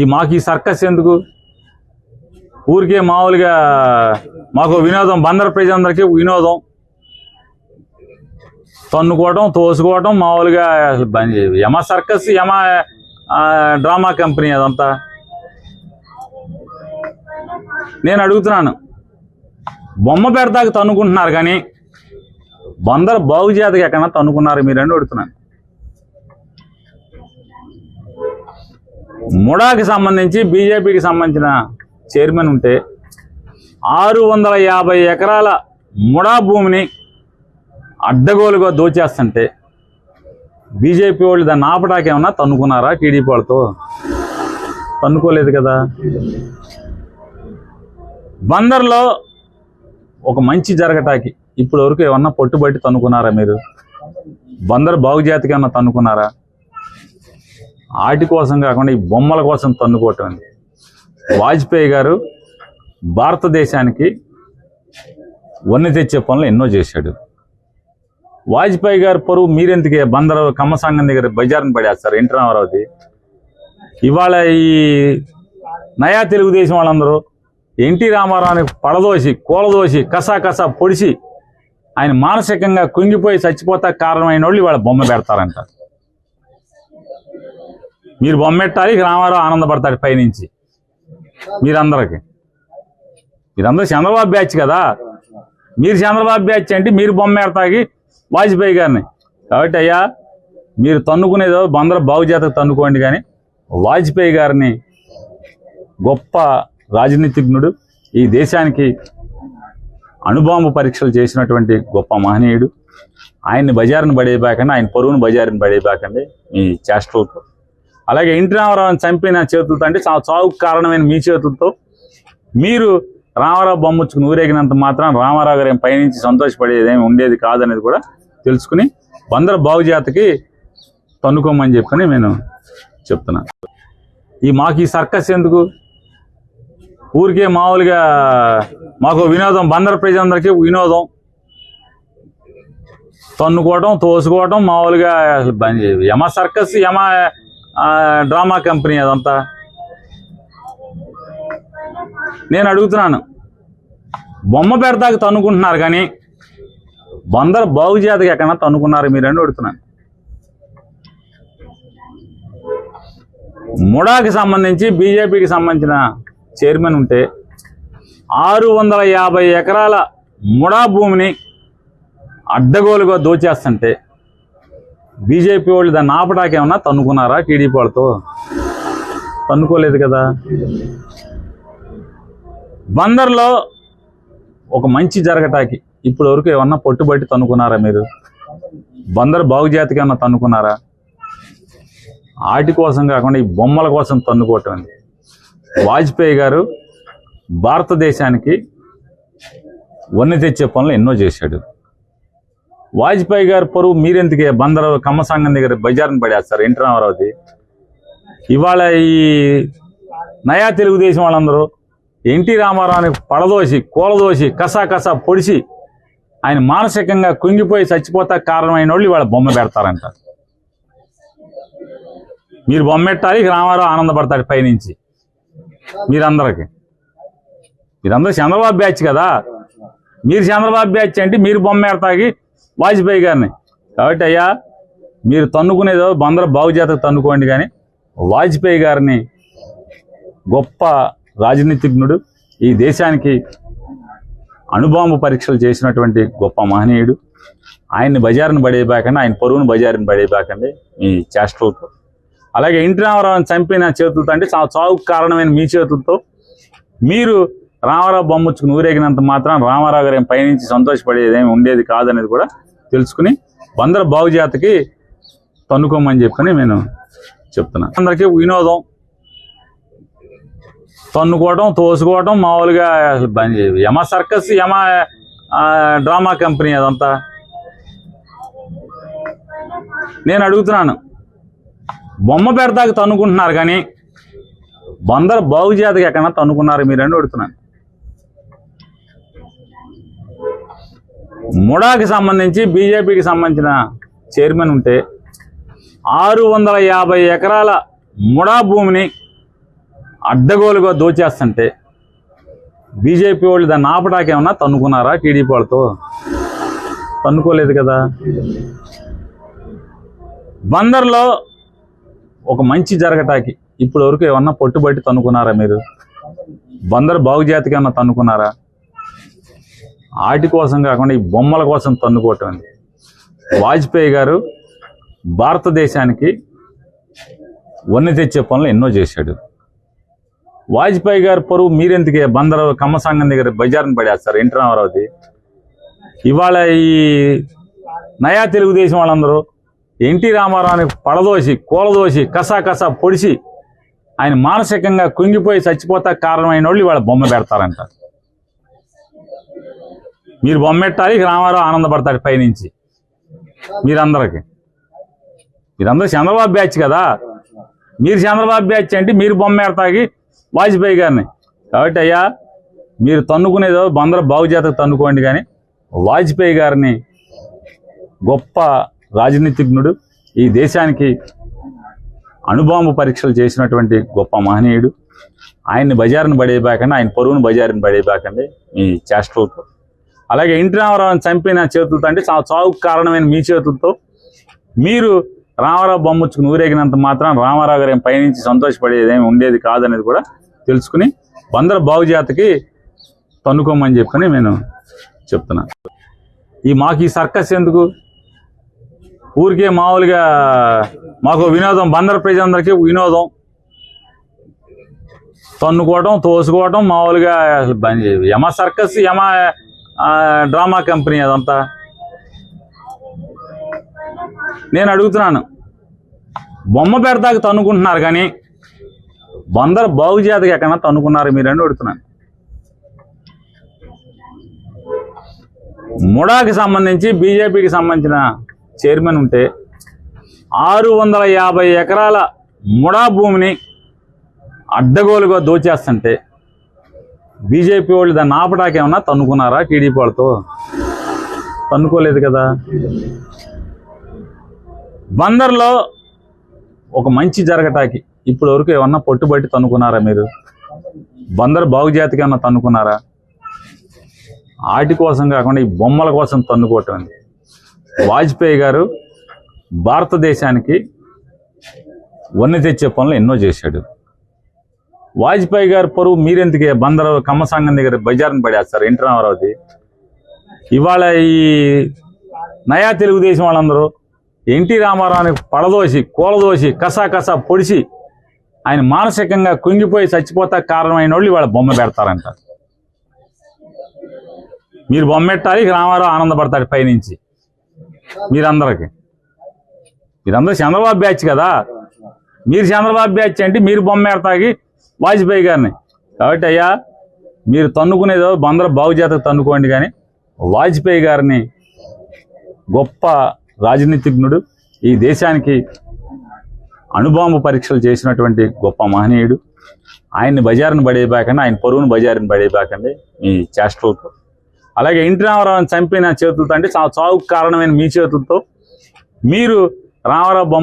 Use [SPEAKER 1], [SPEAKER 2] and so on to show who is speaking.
[SPEAKER 1] ఈ మాకు ఈ సర్కస్ ఎందుకు? ఊరికే మామూలుగా మాకు వినోదం బందర్ ప్రజలందరికీ వినోదం. తన్నుకోవటం తోసుకోవటం మామూలుగా అసలు బంద్ యమ సర్కస్ యమ డ్రామా కంపెనీ అదంతా. నేను అడుగుతున్నాను బొమ్మ పెడతాకి తన్నుకుంటున్నారు కానీ బందర్ బాగు చేతకి ఎక్కడన్నా తన్నుకున్నారు మీరని అడుగుతున్నాను. ముడాకి సంబంధించి బీజేపీకి సంబంధించిన చైర్మన్ ఉంటే ఆరు వందల యాభై ఎకరాల ముడా భూమిని అడ్డగోలుగా దోచేస్తుంటే బీజేపీ వాళ్ళు దాన్ని ఆపటానికి ఏమన్నా తన్నుకున్నారా టీడీపీ వాళ్ళతో? తన్నుకోలేదు కదా. బందర్లో ఒక మంచి జరగటాకి ఇప్పటి వరకు ఏమన్నా పట్టుబట్టి తన్నుకున్నారా మీరు? బందర్ బాగుజాతికి ఏమన్నా తన్నుకున్నారా? ఆటి కోసం కాకుండా ఈ బొమ్మల కోసం తన్నుకోవటం అండి. వాజ్పేయి గారు భారతదేశానికి వన్నె తెచ్చే పనులు ఎన్నో చేశాడు. వాజ్పేయి గారు పరువు మీరెందుకే? బందర కమ్మసాంగం దగ్గర బజార్ని పడేస్తారు. ఎన్టీ రామారావుది? ఇవాళ ఈ నయా తెలుగుదేశం వాళ్ళందరూ ఎన్టీ రామారావుని పడదోసి కూలదోసి కసా కసా పొడిచి ఆయన మానసికంగా కుంగిపోయి చచ్చిపోతా కారణమైన వాళ్ళు ఇవాళ బొమ్మ పెడతారంట. మీరు బొమ్మెట్టాలి రామారావు ఆనందపడతాడు పైనుంచి. మీరందరికి. మీరందరూ చంద్రబాబు బ్యాచ్ కదా. మీరు చంద్రబాబు బ్యాచ్ అంటే మీరు బొమ్మెడతాగి వాజ్పేయి గారిని. కాబట్టి అయ్యా మీరు తన్నుకునేదో బందర బాగు తన్నుకోండి కానీ వాజ్పేయి గారిని గొప్ప రాజనీతిజ్ఞుడు ఈ దేశానికి అణుబాంబు పరీక్షలు చేసినటువంటి గొప్ప మహనీయుడు. ఆయన్ని బజారును పడేయబాకండి ఆయన పరువును బజారుని పడేయబాకండి. మీ చేష్టలతో అలాగే ఇంటి రామారావుని చంపిన చేతులతో అంటే చాలా చావుకు కారణమైన మీ చేతులతో మీరు రామారావు బొమ్మచ్చుకుని ఊరేగినంత మాత్రం రామారావు గారు పైనుంచి సంతోషపడేది ఉండేది కాదనేది కూడా తెలుసుకుని బందర బాగుజాతకి తన్నుకోమని చెప్పని నేను చెప్తున్నాను ఈ మాకు ఈ సర్కస్ ఎందుకు? ఊరికే మామూలుగా మాకు వినోదం బందర్ ప్రజలందరికీ వినోదం. తన్నుకోవటం తోసుకోవటం మామూలుగా అసలు బంద్ చేయదు యమ సర్కస్ యమ డ్రామా కంపెనీ అదంతా. నేను అడుగుతున్నాను. బొమ్మ పెడతాకి తన్నుకుంటున్నారు కానీ బందర్ బాగుజాతికి ఎక్కడన్నా తన్నుకున్నారు మీరని అడుగుతున్నాను. ముడాకి సంబంధించి బీజేపీకి సంబంధించిన చైర్మన్ ఉంటే ఆరు వందల యాభై ఎకరాల ముడా భూమిని అడ్డగోలుగా దోచేస్తుంటే బీజేపీ వాళ్ళు దాన్ని ఆపటానికి ఏమన్నా తన్నుకున్నారా టీడీపీ వాళ్ళతో? తన్నుకోలేదు కదా. బందర్లో ఒక మంచి జరగటానికి ఇప్పటి వరకు ఏమన్నా పట్టుబట్టి తన్నుకున్నారా మీరు? బందర్ బాగుజాతికి ఏమన్నా తన్నుకున్నారా? ఆటి కోసం కాకుండా ఈ బొమ్మల కోసం తన్నుకోవటం. వాజ్పేయి గారు భారతదేశానికి వన్నె తెచ్చే పనులు ఎన్నో చేశాడు. వాజ్పేయి గారు పరువు మీరెందుకే బందర కమ్మ సంఘం దగ్గర బజార్ని పడేస్తారు? ఎన్టీ రామారావుది. ఇవాళ ఈ నయా తెలుగుదేశం వాళ్ళందరూ ఎన్టీ రామారావుని పడదోసి కూలదోసి కసా కసా పొడిచి ఆయన మానసికంగా కుంగిపోయి చచ్చిపోతా కారణమైన వాళ్ళు ఇవాళ బొమ్మ పెడతారంట. మీరు బొమ్మ పెట్టాలి రామారావు ఆనందపడతాడు పైనుంచి. మీరందరికి. మీరందరూ చంద్రబాబు బ్యాచ్ కదా. మీరు చంద్రబాబు బ్యాచ్ అంటే మీరు బొమ్మ పెడతాకి వాజ్పేయి గారిని. కాబట్టి అయ్యా మీరు తన్నుకునేదో బందర బాగు చేతకు తన్నుకోండి కానీ వాజ్పేయి గారిని గొప్ప రాజనీతిజ్ఞుడు ఈ దేశానికి అణుబాంబు పరీక్షలు చేసినటువంటి గొప్ప మహనీయుడు. ఆయన్ని బజారుని పడేయబాకండి ఆయన పరువును బజారుని పడేయబాకండి మీ చేష్టలతో. అలాగే ఇంటి రామారావుని చంపిన చేతులతో అంటే చావుకు కారణమైన మీ చేతులతో మీరు రామారావు బొమ్మచ్చుకుని నూరేగినంత మాత్రం రామారావు గారు పైనుంచి సంతోషపడేది ఏమి ఉండేది కాదనేది కూడా తెలుసుకుని బందర బాగుజాతకి తన్నుకోమని చెప్పని నేను చెప్తున్నాను అందరికీ వినోదం. తన్నుకోవటం తోసుకోవటం మామూలుగా అసలు బంద్ యమ సర్కస్ యమ డ్రామా కంపెనీ అదంతా. నేను అడుగుతున్నాను. బొమ్మ పెడతాకి తన్నుకుంటున్నారు కానీ బందర్ బాగుజాతకి ఎక్కడన్నా తన్నుకున్నారు మీరని అడుగుతున్నాను. ముడాకి సంబంధించి బీజేపీకి సంబంధించిన చైర్మన్ ఉంటే ఆరు వందల యాభై ఎకరాల ముడా భూమిని అడ్డగోలుగా దోచేస్తుంటే బీజేపీ వాళ్ళు దాన్ని ఆపటానికి ఏమన్నా తన్నుకున్నారా టీడీపీ వాళ్ళతో? తన్నుకోలేదు కదా. బందర్లో ఒక మంచి జరగటానికి ఇప్పటి వరకు ఏమన్నా పట్టుబట్టి తన్నుకున్నారా మీరు? బందర్ బాగుజాతికి ఏమన్నా తన్నుకున్నారా? ఆటి కోసం కాకుండా ఈ బొమ్మల కోసం తన్నుకోవటం ఉంది. వాజ్పేయి గారు భారతదేశానికి వన్నె తెచ్చే పనులు ఎన్నో చేశాడు. వాజ్పేయి గారు పరువు మీరెందుకే? బందర్ కమ్మ దగ్గర బజార్ని పడేస్తారు. ఎన్టీ రామారావుది. ఇవాళ ఈ నయా తెలుగుదేశం వాళ్ళందరూ ఎన్టీ రామారావుని పడదోసి కూలదోసి కసా కసా పొడిచి ఆయన మానసికంగా కుంగిపోయి చచ్చిపోతా కారణమైన వాళ్ళు ఇవాళ బొమ్మ పెడతారంట. మీరు బొమ్మెట్టాలి రామారావు ఆనందపడతాడు పైనుంచి. మీరందరికి. మీరందరూ చంద్రబాబు బ్యాచ్ కదా. మీరు చంద్రబాబు బ్యాచ్ అంటే మీరు బొమ్మ వాజ్పేయి గారిని. కాబట్టి అయ్యా మీరు తన్నుకునేదో బందర బాగు తన్నుకోండి కానీ వాజ్పేయి గారిని గొప్ప రాజనీతిజ్ఞుడు ఈ దేశానికి అణుబాంబు పరీక్షలు చేసినటువంటి గొప్ప మహనీయుడు. ఆయన్ని బజారును పడేయబాకండి ఆయన పొరుగును బజారుని పడేయబాకండి. మీ చేష్టలతో అలాగే ఇంటి రామారావుని చంపిన చేతులతో అంటే చాలా చావుకు కారణమైన మీ చేతులతో మీరు రామారావు బొమ్మచ్చుకుని ఊరేగినంత మాత్రం రామారావు గారు పయనించి పైనుంచి సంతోషపడేది ఏమి ఉండేది కాదనేది కూడా తెలుసుకుని వందల బాగుజాతకి తన్నుకోమని చెప్పని నేను చెప్తున్నాను ఈ మాకు ఈ సర్కస్ ఎందుకు? ఊరికే మామూలుగా మాకు వినోదం బందర ప్రజలందరికీ వినోదం. తన్నుకోవడం తోసుకోవడం మామూలుగా అసలు బంద్ యమ సర్కస్ యమ డ్రామా కంపెనీ అదంతా. నేను అడుగుతున్నాను. బొమ్మ పెడతాకి తన్నుకుంటున్నారు కానీ బందర్ బాగు జాతకి ఎక్కడన్నా తన్నుకున్నారు మీరని అడుగుతున్నాను. ముడాకి సంబంధించి బీజేపీకి సంబంధించిన చైర్మన్ ఉంటే ఆరు వందల యాభై ఎకరాల ముడా భూమిని అడ్డగోలుగా దోచేస్తుంటే బీజేపీ వాళ్ళు దాన్ని ఆపటానికి ఏమన్నా తన్నుకున్నారా టీడీపీ వాళ్ళతో? తన్నుకోలేదు కదా. బందర్లో ఒక మంచి జరగటానికి ఇప్పటి వరకు ఏమన్నా పట్టుబట్టి తన్నుకున్నారా మీరు? బందర్ బాగుజాతికి ఏమన్నా తన్నుకున్నారా? ఆటి కోసం కాకుండా ఈ బొమ్మల కోసం తన్నుకోవటం వాజ్పేయి గారు భారతదేశానికి వన్నె తెచ్చే పనులు ఎన్నో చేశాడు. వాజ్పేయి గారు పరువు మీరెందుకే? బందరు కమ్మ సంఘం దగ్గర బజార్ని పడేస్తారు. ఎన్టీ రామారావుది? ఇవాళ ఈ నయా తెలుగుదేశం వాళ్ళందరూ ఎన్టీ రామారావుని పడదోసి కూలదోసి కసా కసా పొడిచి ఆయన మానసికంగా కుంగిపోయి చచ్చిపోతా కారణమైన వాళ్ళు ఇవాళ బొమ్మ పెడతారంట. మీరు బొమ్మెట్టాలి రామారావు ఆనందపడతాడు పైనుంచి. మీరందరికి. మీరందరూ చంద్రబాబు బ్యాచ్ కదా. మీరు చంద్రబాబు బ్యాచ్ అంటే మీరు బొమ్మ పెడతాకి వాజ్పేయి గారిని. కాబట్టి అయ్యా మీరు తన్నుకునేదో బందర బాగు తన్నుకోండి కానీ వాజ్పేయి గారిని గొప్ప రాజనీతిజ్ఞుడు ఈ దేశానికి అణుబాంబు పరీక్షలు చేసినటువంటి గొప్ప మహనీయుడు. ఆయన్ని బజారును పడేయబాకండి ఆయన పొరుగును బజారుని పడేయబాకండి మీ చేష్టలతో. అలాగే ఇంటి రామారావుని చంపిన చేతులతో అంటే చావుకు కారణమైన మీ చేతులతో మీరు రామారావు బొమ్మ